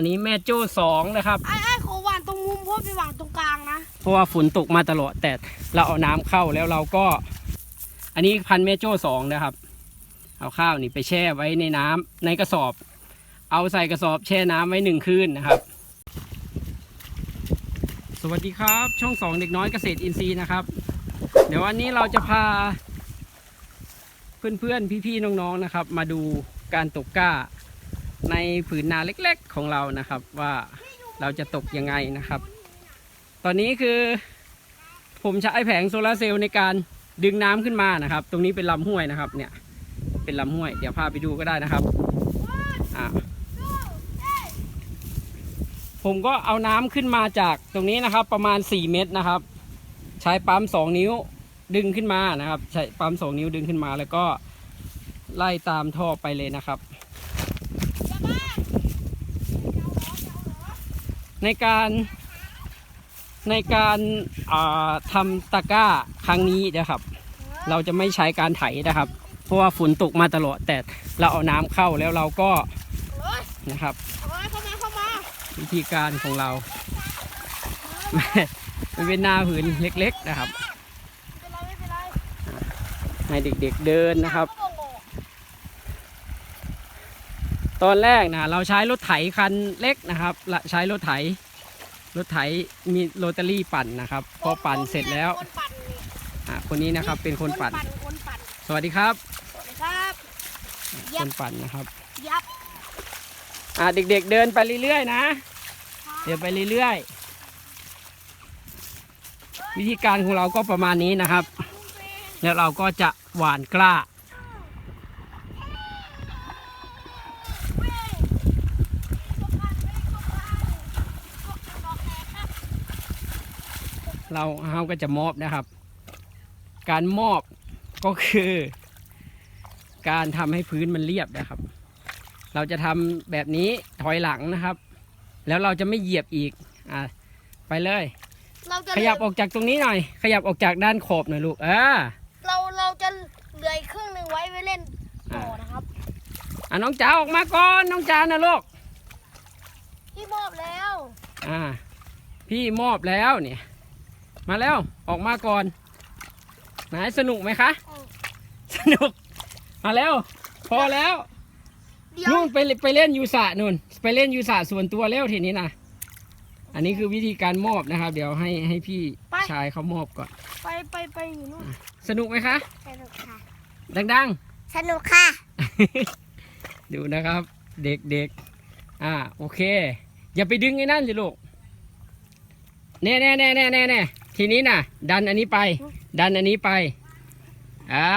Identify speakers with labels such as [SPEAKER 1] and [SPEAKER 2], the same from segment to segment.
[SPEAKER 1] อันนี้แม่โจ้สองนะครับ
[SPEAKER 2] ไอ้ไอ้ขอหวานตรงมุมเพราะไปหวานตรงกลางนะ
[SPEAKER 1] เพราะว่าฝนตกมาตลอดแต่เราเอาน้ำเข้าแล้วเราก็ อันนี้พันธุ์แม่โจ้สองนะครับ เอาข้าวนี่ไปแช่ไว้ในน้ำในกระสอบ เอาใส่กระสอบแช่น้ำไว้หนึ่งคืนนะครับ สวัสดีครับ ช่องสองเด็กน้อยเกษตรอินทรีย์นะครับ เดี๋ยววันนี้เราจะพาเพื่อนๆพี่ๆน้องๆนะครับ มาดูการตกกล้า ในผืนนาเล็กๆของเรานะครับว่าเราจะตกยังไงนะครับ ตอนนี้คือ ผมใช้แผงโซลาร์เซลล์ในการดึงน้ำขึ้นมานะครับ ตรงนี้เป็นลำห้วยนะครับเนี่ยเป็นลำห้วย เดี๋ยวพาไปดูก็ได้นะครับผมก็เอาน้ำขึ้นมาจากตรงนี้นะครับ ประมาณ 4 เมตรนะครับ ใช้ปั๊ม2 นิ้วดึงขึ้นมานะครับ ใช้ปั๊ม2 นิ้วดึงขึ้นมา แล้วก็ไล่ตามท่อไปเลยนะครับ ในการในการาทำตะกร้าครั้งนี้นะครับ เราจะไม่ใช้การไถนะครับ เพราะว่าฝนตกมาตลอดแต่เราเอาน้ำเข้าแล้วเราก็นะครับวิธีการของเรา มันเป็นหน้าผืนเล็ก ๆนะครับให้เด็กๆเดินนะครับ
[SPEAKER 2] โอ้โห
[SPEAKER 1] ตอนแรกนะเราใช้รถไถคันเล็กนะครับละใช้รถไถ รถไถมีโรตารี่ปั่นนะครับ พอปั่นเสร็จแล้ว
[SPEAKER 2] คนปั่นนี่
[SPEAKER 1] อะคนนี้นะครับเป็นคนปั่น
[SPEAKER 2] คนปั่น
[SPEAKER 1] สวัสดีครับ
[SPEAKER 2] สวัสดีครับยั
[SPEAKER 1] ค
[SPEAKER 2] บ
[SPEAKER 1] นปั่นนะครับ
[SPEAKER 2] ยับ
[SPEAKER 1] อะเด็กๆเดินไปเรื่อยๆนะ เดินไปเรื่อยๆ วิธีการของเราก็ประมาณนี้นะครับ แล้วเราก็จะหว่านกล้า เราเราก็จะมอบนะครับ การมอบก็คือ การทำให้พื้นมันเรียบนะครับ เราจะทำแบบนี้ถอยหลังนะครับ แล้วเราจะไม่เหยียบอีกอะไปเลย
[SPEAKER 2] เราจะ
[SPEAKER 1] ขยับออกจากตรงนี้หน่อย ขยับออกจากด้านขอบหน่อยลูกอ่า
[SPEAKER 2] เราเราจะเหลืออีกครึ่งหนึ่งไว้ไว้เล่นต่อนะครับ
[SPEAKER 1] อะน้องจ๋าออกมาก่อนน้องจ๋านะลูก
[SPEAKER 2] พี่มอบแล้ว
[SPEAKER 1] อ่า พี่มอบแล้วเนี่ย มาแล้วออกมาก่อนไหนสนุกไหมคะ
[SPEAKER 2] อืม
[SPEAKER 1] สนุก มาแล้ว พอแล้ว
[SPEAKER 2] เดี๋ยว
[SPEAKER 1] นู่นไปไปเล่นยูสระนู่น ไปเล่นยูสระส่วนตัวแล้วทีนี้นะอันนี้คือวิธีการมอบนะครับ เดี๋ยวให้ให้พี่ชายเขามอบก่อน
[SPEAKER 2] ไปไปไปอยู่นู่น
[SPEAKER 1] สนุกไหมคะ
[SPEAKER 2] สนุกค่ะ
[SPEAKER 1] ดัง
[SPEAKER 2] สนุกค่ะ
[SPEAKER 1] ๆดูนะครับ เด็กๆอ่าโอเค อย่าไปดึงไอ้นั่นสิลูก แน่แน่แน่แน่แน่แน่ ทีนี้น่ะ ดันอันนี้ไป ดันอันนี้ไปอ่า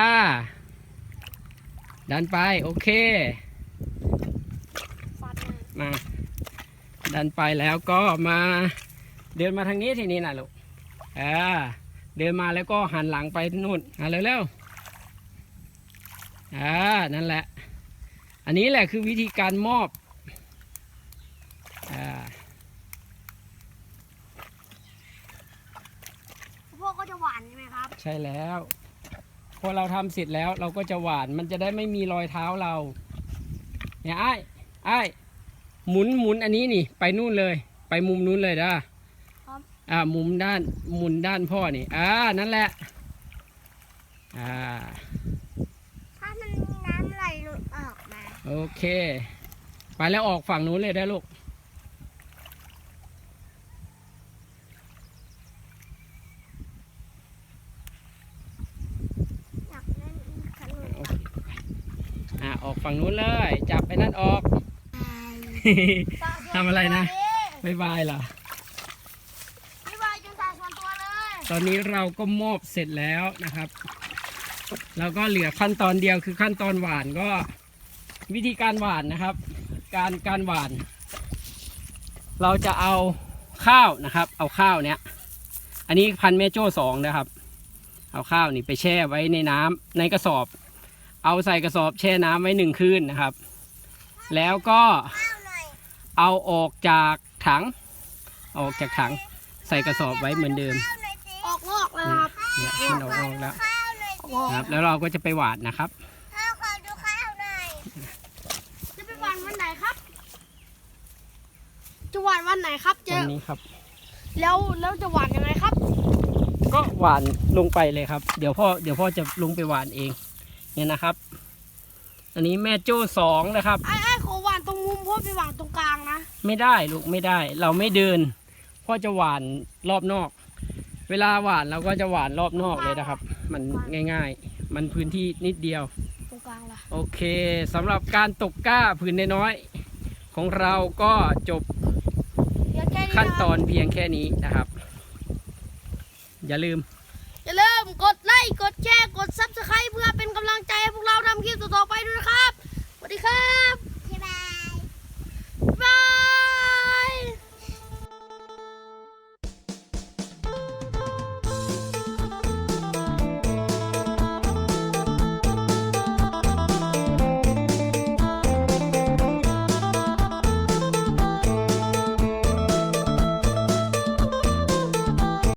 [SPEAKER 1] ดันไปโอเค มาดันไปแล้วก็มาเดินมาทางนี้ทีนี้นะลูกอ่าเดินมาแล้วก็หันหลังไปนู่นอ่าเร็วๆอ่านั่นแหละ อันนี้แหละคือวิธีการมอบอ่า
[SPEAKER 2] พวกก็จะหวาน ใช่ไหมครับ
[SPEAKER 1] ใช่แล้วพอเราทำเสร็จแล้วเราก็จะหวานมันจะได้ไม่มีรอยเท้าเรา เนี่ยไอ้ไอ้ายหมุนหมุนอันนี้นี่ ไปนู่นเลย ไปมุมนู้นเลยด้า
[SPEAKER 2] ครับ
[SPEAKER 1] อ่ามุมด้านหมุนด้านพ่อนี่อ่านั่นแหละอ่า
[SPEAKER 2] ถ้ามันมีน้ำไหลหลุดออกมา
[SPEAKER 1] โอเค ไปแล้วออกฝั่งนู้นเลยได้ลูก
[SPEAKER 2] อยากเล่นขนม
[SPEAKER 1] โอเค อ่าออกฝั่งนู้นเลย จับไปนั่นออก ทำอะไรนะ บ๊ายบายเหรอ
[SPEAKER 2] บ๊ายบายจนสายส่วนตัวเลย
[SPEAKER 1] ตอนนี้เราก็มอบเสร็จแล้วนะครับเราก็เหลือขั้นตอนเดียวคือขั้นตอนหวานก็วิธีการหวานนะครับ การการหวาน เราจะเอาข้าวนะครับ เอาข้าวเนี้ยอันนี้พันธุ์เมโจ้สองนะครับ เอาข้าวนี่ไปแช่ไว้ในน้ำในกระสอบ เอาใส่กระสอบแช่น้ำไว้หนึ่งคืนนะครับ แล้วก็
[SPEAKER 2] ข้าวหน่อย
[SPEAKER 1] เอาออกจากถังเอาออกจากถังใส่กระสอบไว้เหมือนเดิม
[SPEAKER 2] ออกงอกแล้วครับ
[SPEAKER 1] เนี่ยมันออกออกแล้ว
[SPEAKER 2] ข้าวหน่อย
[SPEAKER 1] ครับ แล้วเราก็จะไปหวานนะครับ
[SPEAKER 2] ข้าวขอดูข้าวหน่อยจะไปหวานวันไหนครับ จะหวานวันไหนครับเจ
[SPEAKER 1] วันนี้ครับ
[SPEAKER 2] แล้วแล้วจะหวานยังไงครับ
[SPEAKER 1] ก็หวานลงไปเลยครับ เดี๋ยวพ่อเดี๋ยวพ่อจะลงไปหวานเอง เนี่ยนะครับ อันนี้แม่โจ้สองนะครับ
[SPEAKER 2] ไอ้ไอ้ขอหวานตรงมุมพ่อไปหวานตรงกลางนะ
[SPEAKER 1] ไม่ได้ลูกไม่ได้ เราไม่เดินพ่อจะหวานรอบนอก เวลาหวานเราก็จะหวานรอบนอกเลยนะครับ มันง่าย ๆ มันพื้นที่นิดเดียว
[SPEAKER 2] ตรงกลางล่ะ
[SPEAKER 1] โอเคสำหรับการตกกล้าพื้นน้อยๆของเราก็จบ
[SPEAKER 2] เดี๋ยวแค่นี้
[SPEAKER 1] ขั้น
[SPEAKER 2] นะค
[SPEAKER 1] ต
[SPEAKER 2] รับ
[SPEAKER 1] อนเพียงแค่นี้นะครับ อย่าลืม
[SPEAKER 2] อย่าลืมกดไลค์กดแชร์กดซับสไครต์เพื่อเป็นกำลังใจให้พวกเราทำคลิปต่อๆไปด้วยนะครับสวัสดีครับ